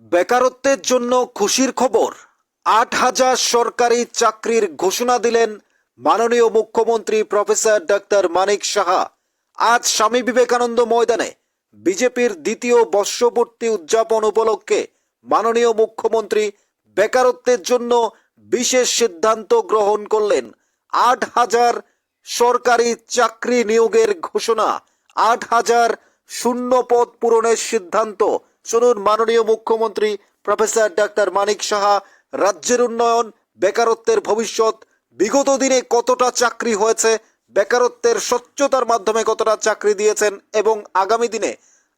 বেকারত্বের জন্য খুশির খবর। আট হাজার সরকারি চাকরির ঘোষণা দিলেন মাননীয় মুখ্যমন্ত্রী প্রফেসর ডাক্তার মানিক সাহা। আজ স্বামী বিবেকানন্দ ময়দানে বিজেপির দ্বিতীয় বর্ষপূর্তি উদযাপন উপলক্ষে মাননীয় মুখ্যমন্ত্রী বেকারত্বের জন্য বিশেষ সিদ্ধান্ত গ্রহণ করলেন। আট হাজার সরকারি চাকরি নিয়োগের ঘোষণা, আট হাজার শূন্য পদ পূরণের সিদ্ধান্ত শুনুন, মাননীয় মুখ্যমন্ত্রী প্রফেসর ডাক্তার মানিক সাহা, রাজ্যের উন্নয়ন, বেকারত্বের ভবিষ্যৎ, বিগত দিনে কতটা চাকরি হয়েছে, বেকারত্বের স্বচ্ছতার মাধ্যমে কতটা চাকরি দিয়েছেন এবং আগামী দিনে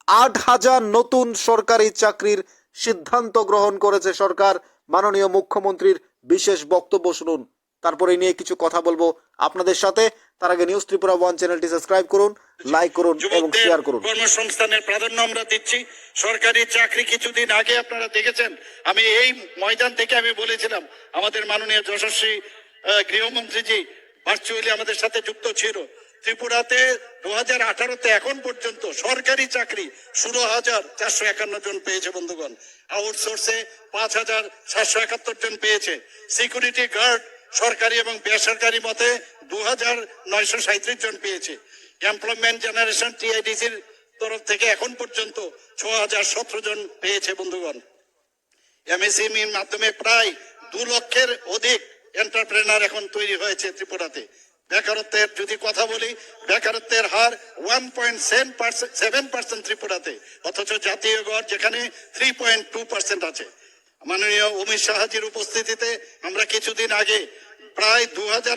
আট হাজার নতুন সরকারি চাকরির সিদ্ধান্ত গ্রহণ করেছে সরকার। মাননীয় মুখ্যমন্ত্রীর বিশেষ বক্তব্য শুনুন। তারপরে এই নিয়ে কিছু কথা বলব আপনাদের সাথে। তার আগে নিউজ ত্রিপুরা ওয়ান চ্যানেলটি সাবস্ক্রাইব করুন লাইক করুন এবং শেয়ার করুন। কর্মসংস্থানের প্রাধান্য আমরা দিচ্ছি। সরকারি চাকরি কিছুদিন আগে আপনারা দেখেছেন। আমি এই ময়দান থেকে আমি বলেছিলাম আমাদের মাননীয় যশস্বী আহ, গৃহমন্ত্রীজি ভার্চুয়ালি আমাদের সাথে যুক্ত ছিল। ত্রিপুরাতে দু হাজার আঠারোতে এখন পর্যন্ত সরকারি চাকরি ষোলো হাজার চারশো একান্ন জন পেয়েছে বন্ধুগণ। আউটসোর্সে পাঁচ হাজার সাতশো একাত্তর জন পেয়েছে। সিকিউরিটি গার্ড সরকারি এবং বেসরকারি মতে দু হাজার নয়শো সাঁত্রিশ জন পেয়েছে। এমপ্লয়মেন্ট জেনারেশন টিআইডিসির তরফ থেকে এখন পর্যন্ত ছ হাজার সতেরো জন পেয়েছে বন্ধুগণ। এমএসএমইর মাধ্যমে প্রায় দু লক্ষের অধিক এন্টারপ্রেনার এখন তৈরি হয়েছে ত্রিপুরাতে। বেকারত্বের যদি কথা বলি, বেকারত্বের হার ওয়ান পয়েন্ট সেভেন পার্সেন্ট, ত্রিপুরাতে, অথচ জাতীয় গড় যেখানে থ্রি পয়েন্ট টু পার্সেন্ট আছে। মাননীয় অমিত শাহজির উপস্থিতিতে আমরা কিছুদিন আগে প্রায় দু হাজার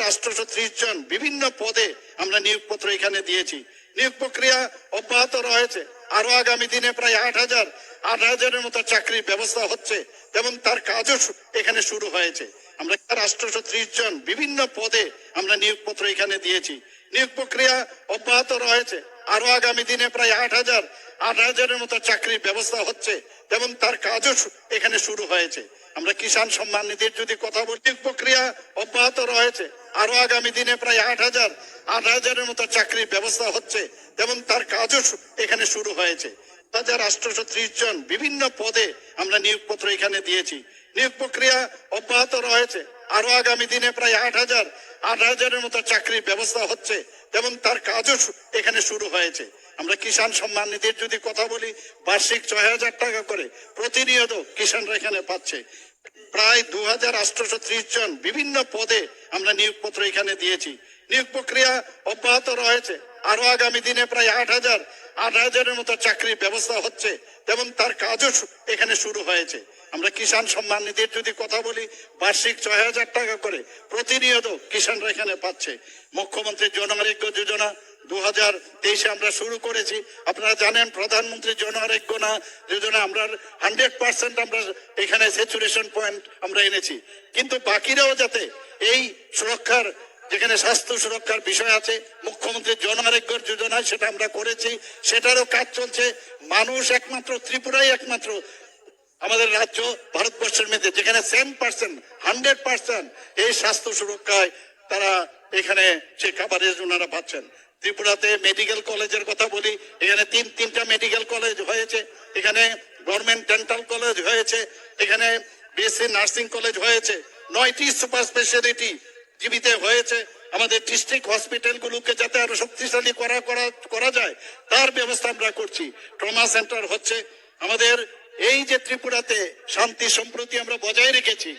জন বিভিন্ন পদে আমরা নিয়োগপত্র এখানে দিয়েছি। নিয়োগ প্রক্রিয়া অব্যাহত রয়েছে। আরও আগামী দিনে প্রায় আট হাজার, আট হাজারের মতো চাকরির ব্যবস্থা হচ্ছে এবং তার কাজও এখানে শুরু হয়েছে। আমরা রাষ্ট্রশো ত্রিশ জন বিভিন্ন পদে আমরা নিয়োগপত্র এখানে দিয়েছি। নিয়োগ প্রক্রিয়া অব্যাহত রয়েছে। আরও আগামী দিনে প্রায় আট হাজার, আট হাজারের মতো চাকরির ব্যবস্থা হচ্ছে এবং তার কাজও এখানে শুরু হয়েছে। আমরা কিষাণ সম্মান নিধির যদি কথা বলি প্রক্রিয়া অব্যাহত রয়েছে। আরও আগামী দিনে প্রায় আট হাজার, আট হাজারের মতো চাকরির ব্যবস্থা হচ্ছে এবং তার কাজও এখানে শুরু হয়েছে। হাজার আটশোশো ত্রিশ জন বিভিন্ন পদে আমরা নিয়োগপত্র এখানে দিয়েছি। নিয়োগ প্রক্রিয়া অব্যাহত রয়েছে। আরও আগামী দিনে প্রায় আট হাজার, আট হাজারের মতো চাকরির ব্যবস্থা হচ্ছে। এবং তার কাজও এখানে শুরু হয়েছে। আমরা কিষাণ সম্মান নিধির যদি কথা বলি, বার্ষিক ছয় হাজার টাকা করে প্রতিনিয়ত কিষাণরা এখানে পাচ্ছে। প্রায় দু হাজার আটশোশো ত্রিশ জন বিভিন্ন পদে আমরা নিয়োগপত্র এখানে দিয়েছি। নিয়োগ প্রক্রিয়া অব্যাহত রয়েছে। আরও আগামী দিনে প্রায় আট হাজার, আট হাজারের মতো চাকরির ব্যবস্থা হচ্ছে এবং তার কাজও এখানে শুরু হয়েছে। আমরা কিষাণ সম্মান নিধির যদি কথা বলি, বার্ষিক ছয় হাজার টাকা করে প্রতিনিয়ত কিষাণরা এখানে পাচ্ছে। মুখ্যমন্ত্রী জন আরোগ্য যোজনা দু হাজার তেইশে আমরা শুরু করেছি। আপনারা জানেন, প্রধানমন্ত্রী জন আরোগ্য না যোজনা আমরা হান্ড্রেড পার্সেন্ট আমরা এখানে স্যাচুরেশন পয়েন্ট আমরা এনেছি। কিন্তু বাকিরাও যাতে এই সুরক্ষার, যেখানে স্বাস্থ্য সুরক্ষার বিষয় আছে, মুখ্যমন্ত্রী জন আরোগ্য যোজনায় সেটা আমরা করেছি। সেটারও কাজ চলছে। মানুষ একমাত্র, ত্রিপুরাই একমাত্র আমাদের রাজ্য ভারতবর্ষের মধ্যে যেখানে সেম পার্সেন্ট হান্ড্রেড পার্সেন্ট এই স্বাস্থ্য সুরক্ষায় তারা এখানে সে কাভারেজ ওনারা পাচ্ছেন। ত্রিপুরাতে মেডিকেল কলেজের কথা বলি, এখানে তিন, তিনটা মেডিকেল কলেজ হয়েছে। এখানে গভর্নমেন্ট ডেন্টাল কলেজ হয়েছে। এখানে বিএসসি নার্সিং কলেজ হয়েছে। নয়টি সুপার স্পেশালিটি জীবিতে হয়েছে। আমাদের ডিস্ট্রিক্ট হসপিটাল গুলোকে যাতে আরও শক্তিশালী করা করা যায়, তার ব্যবস্থা আমরা করছি। ট্রমা সেন্টার হচ্ছে। আমাদের এই যে ত্রিপুরাতে শান্তি সম্প্রতি আমরা বজায় রেখেছি,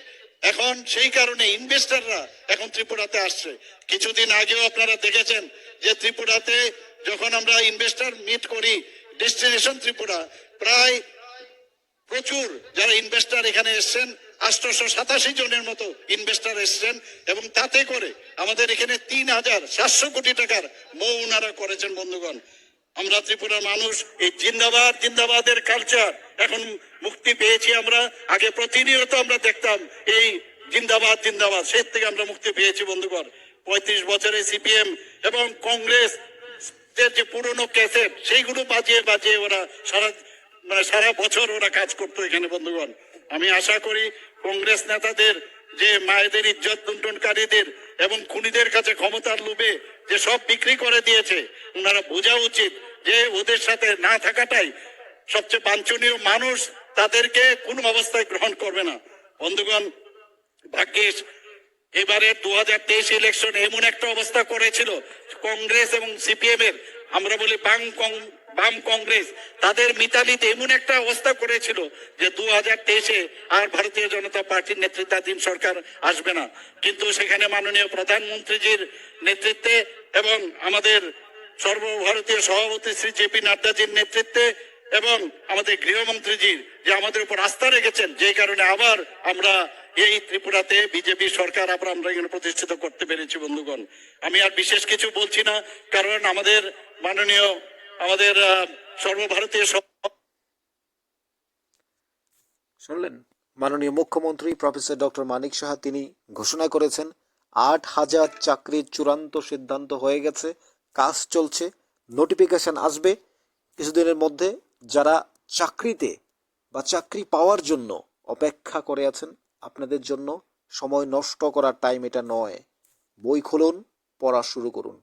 এখন সেই কারণে ইনভেস্টররা এখন ত্রিপুরাতে আসছে। কিছুদিন আগেও আপনারা দেখেছেন যে ত্রিপুরাতে যখন আমরা ইনভেস্টর মিট করি ডেস্টিনেশন ত্রিপুরা, প্রায় প্রচুর যারা ইনভেস্টার এখানে এসছেন আটশোশো সাতাশি জনের মতো ইনভেস্টর এসছেন এবং তাতে করে আমাদের এখানে তিন হাজার সাতশো কোটি টাকার মৌ উনারা করেছেন বন্ধুগণ। আমরা ত্রিপুরার মানুষ, এই জিন্দাবাদ, জিন্দাবাদের কালচার এখন মুক্তি পেয়েছি আমরা। আগে প্রতিনিয়ত আমরা দেখতাম, এই জিন্দাবাদ জিন্দাবাদ সে থেকে আমরা মুক্তি পেয়েছি বন্ধুগণ। পঁয়ত্রিশ বছরে সিপিএম এবং কংগ্রেস যে পুরনো ক্যাসেট, সেইগুলো বাজিয়ে বাজিয়ে ওরা সারা মানে সারা বছর ওরা কাজ করতো এখানে বন্ধুগণ। আমি আশা করি কংগ্রেস নেতাদের যে মায়েদের ইজ্জত লুণ্ঠনকারীদের এবং খুনিদের কাছে ক্ষমতার লোভে যে সব বিক্রি করে দিয়েছে, ওনারা বোঝা উচিত যে ওদের সাথে না থাকাটাই সবচেয়ে বাঞ্ছনীয় মানুষ তাদেরকে কোনো অবস্থায় গ্রহণ করবে না। বন্ধুগণ ভাগ্যিস এবারে দু হাজার তেইশ ইলেকশন এমন একটা অবস্থা করেছিল, কংগ্রেস এবং সিপিএম এর, আমরা বলি বাম বাম কংগ্রেস, তাদের মিতালিতে এমন একটা অবস্থা করেছিল যে দু হাজার তেইশে আর ভারতীয় জনতা পার্টির নেতৃত্বাধীন সরকার আসবে না। কিন্তু সেখানে মাননীয় প্রধানমন্ত্রীজির নেতৃত্বে এবং আমাদের সর্বভারতীয় সভাপতি শ্রী জেপি নাড্ডাজির নেতৃত্বে এবং আমাদের গৃহমন্ত্রীজির যে আমাদের উপর আস্থা রেখেছেন, যে কারণে আবার আমরা এই ত্রিপুরাতে বিজেপি সরকার আবার আমরা এখানে প্রতিষ্ঠিত করতে পেরেছি, বন্ধুগণ। আমি আর বিশেষ কিছু বলছি না, কারণ আমাদের মাননীয়, আমাদের সর্বভারতীয় শুনলেন? মাননীয় মুখ্যমন্ত্রী প্রফেসর ডক্টর মানিক সাহা, তিনি ঘোষণা করেছেন, আট হাজার চাকরির চূড়ান্ত সিদ্ধান্ত হয়ে গেছে। কাজ চলছে নোটিফিকেশন আসবে। কিছুদিনের মধ্যে যারা চাকরিতে বা চাকরি পাওয়ার জন্য অপেক্ষা করে আছেন, আপনাদের জন্য সময় নষ্ট করার টাইম এটা নয়। বই খুলুন, পড়া শুরু করুন।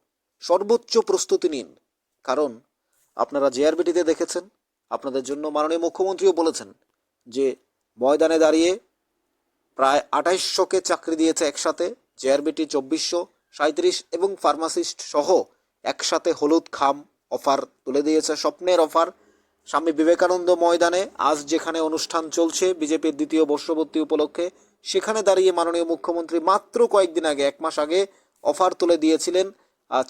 সর্বোচ্চ প্রস্তুতি নিন। কারণ আপনারা জেআরবিটিতে দেখেছেন, আপনাদের জন্য মাননীয় মুখ্যমন্ত্রীও বলেছেন যে ময়দানে দাঁড়িয়ে প্রায় আঠাইশশোকে চাকরি দিয়েছে একসাথে জেআরবিটি চব্বিশশো সাঁত্রিশ এবং ফার্মাসিস্ট সহ একসাথে হলুদ খাম অফার তুলে দিয়েছে স্বপ্নের অফার। স্বামী বিবেকানন্দ ময়দানে আজ যেখানে অনুষ্ঠান চলছে, বিজেপির দ্বিতীয় বর্ষবর্তী উপলক্ষে, সেখানে দাঁড়িয়ে মাননীয় মুখ্যমন্ত্রী মাত্র কয়েকদিন আগে, এক মাস আগে অফার তুলে দিয়েছিলেন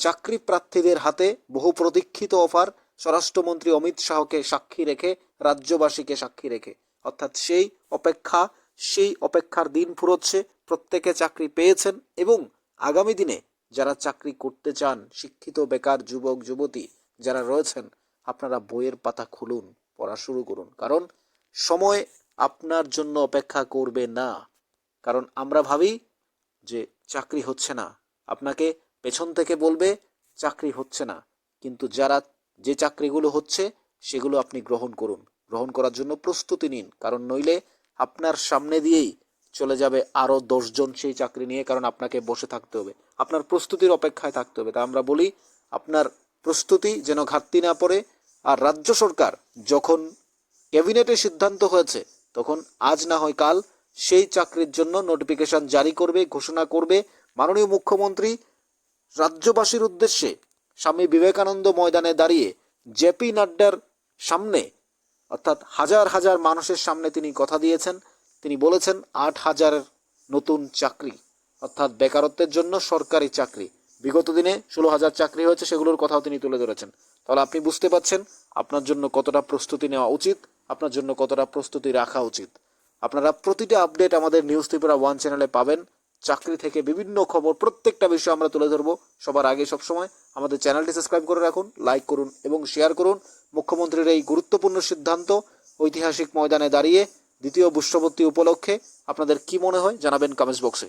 চাকরি প্রার্থীদের হাতে বহু প্রতীক্ষিত অফার। স্বরাষ্ট্রমন্ত্রী অমিত শাহকে সাক্ষী রেখে, রাজ্যবাসীকে সাক্ষী রেখে। অর্থাৎ সেই অপেক্ষা, সেই অপেক্ষার দিন ফুরোচ্ছে, প্রত্যেকে চাকরি পেয়েছেন এবং আগামী দিনে যারা চাকরি করতে চান, শিক্ষিত, বেকার, যুবক, যুবতী যারা রয়েছেন, আপনারা বইয়ের পাতা খুলুন, পড়া শুরু করুন। কারণ সময় আপনার জন্য অপেক্ষা করবে না। কারণ আমরা ভাবি যে চাকরি হচ্ছে না। আপনাকে পেছন থেকে বলবে, চাকরি হচ্ছে না। কিন্তু যারা যে চাকরিগুলো হচ্ছে, সেগুলো আপনি গ্রহণ করুন। গ্রহণ করার জন্য প্রস্তুতি নিন। কারণ নইলে আপনার সামনে দিয়েই চলে যাবে আরও দশজন সেই চাকরি নিয়ে, কারণ আপনাকে বসে থাকতে হবে। আপনার প্রস্তুতির অপেক্ষায় থাকতে হবে। তা আমরা বলি, আপনার প্রস্তুতি যেন ঘাটতি না পড়ে, আর রাজ্য সরকার যখন ক্যাবিনেটে সিদ্ধান্ত হয়েছে, তখন আজ না হয় কাল সেই চাকরির জন্য নোটিফিকেশন জারি করবে, ঘোষণা করবে মাননীয় মুখ্যমন্ত্রী। রাজ্যবাসীর উদ্দেশ্যে স্বামী বিবেকানন্দ ময়দানে দাঁড়িয়ে জেপি নাড্ডার সামনে, অর্থাৎ হাজার হাজার মানুষের সামনে তিনি কথা দিয়েছেন। তিনি বলেছেন, আট হাজারের নতুন চাকরি, অর্থাৎ বেকারত্বের জন্য সরকারি চাকরি। বিগত দিনে ষোলো হাজার চাকরি হয়েছে, সেগুলোর কথাও তিনি তুলে ধরেছেন। তাহলে আপনি বুঝতে পাচ্ছেন আপনার জন্য কতটা প্রস্তুতি নেওয়া উচিত, আপনার জন্য কতটা প্রস্তুতি রাখা উচিত। আপনারা প্রতিটা আপডেট আমাদের নিউজ ত্রিপুরা ওয়ান চ্যানেলে পাবেন। চাকরি থেকে বিভিন্ন খবর, প্রত্যেকটা বিষয় আমরা তুলে ধরবো সবার আগে সবসময়। আমাদের চ্যানেলটি সাবস্ক্রাইব করে রাখুন, লাইক করুন এবং শেয়ার করুন। মুখ্যমন্ত্রীর এই গুরুত্বপূর্ণ সিদ্ধান্ত ঐতিহাসিক ময়দানে দাঁড়িয়ে দ্বিতীয় বুশ্ববর্তী উপলক্ষে আপনাদের কি মনে হয় জানাবেন কমেন্টস বক্সে।